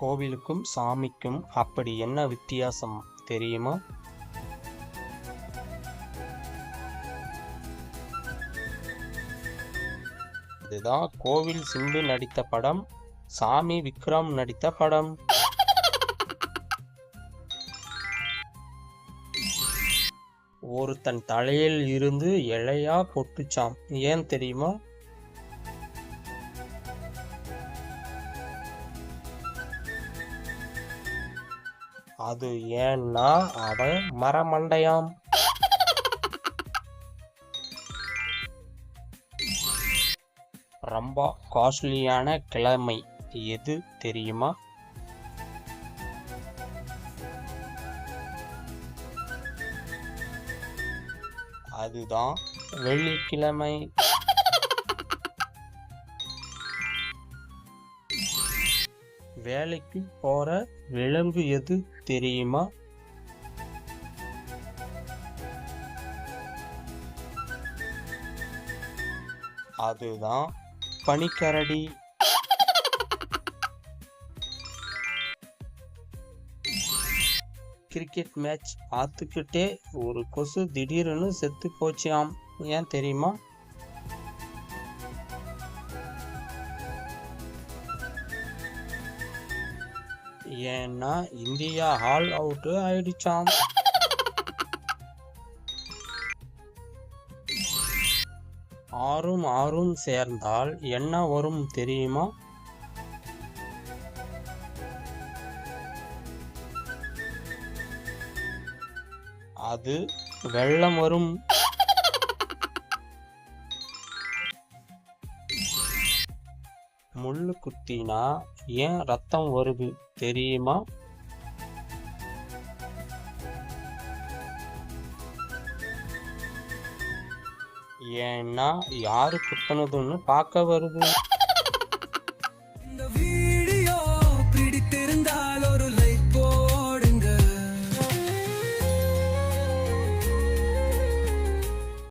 கோவிலுக்கும் சாமிக்கும் அப்படி என்ன வித்தியாசம் தெரியுமா? இதுதான் கோவில் சிம்பு நடித்த படம் சாமி விக்ரம் நடித்த படம். ஒருத்தன் தலையில் இருந்து இலையா பொட்டுச்சாம். ஏன் தெரியுமா? அது ஏன்னா அவன் மரமண்டையாம். ரொம்ப காஸ்ட்லியான கிழமை. எது தெரியுமா? அதுதான் வெள்ளிக்கிழமை. வேலைக்கு போற விலங்கு எது தெரியுமா? அதுதான் பனிக்கரடி. கிரிக்கெட் மேட்ச் பார்த்துக்கிட்டே ஒரு கொசு திடீர்னு செத்து போச்சாம். ஏன் தெரியுமா? ஏன்னா இந்தியா ஆல் அவுட்டு ஆயிடுச்சாம். ஆறும் ஆறும் சேர்ந்தால் என்ன வரும் தெரியுமா? அது வெள்ளம் வரும். முள்ளு குத்தினா ஏன் ரத்தம் வருது தெரியுமா? ஏன்னா யாரு குத்துனதுன்னு பார்க்க வருது.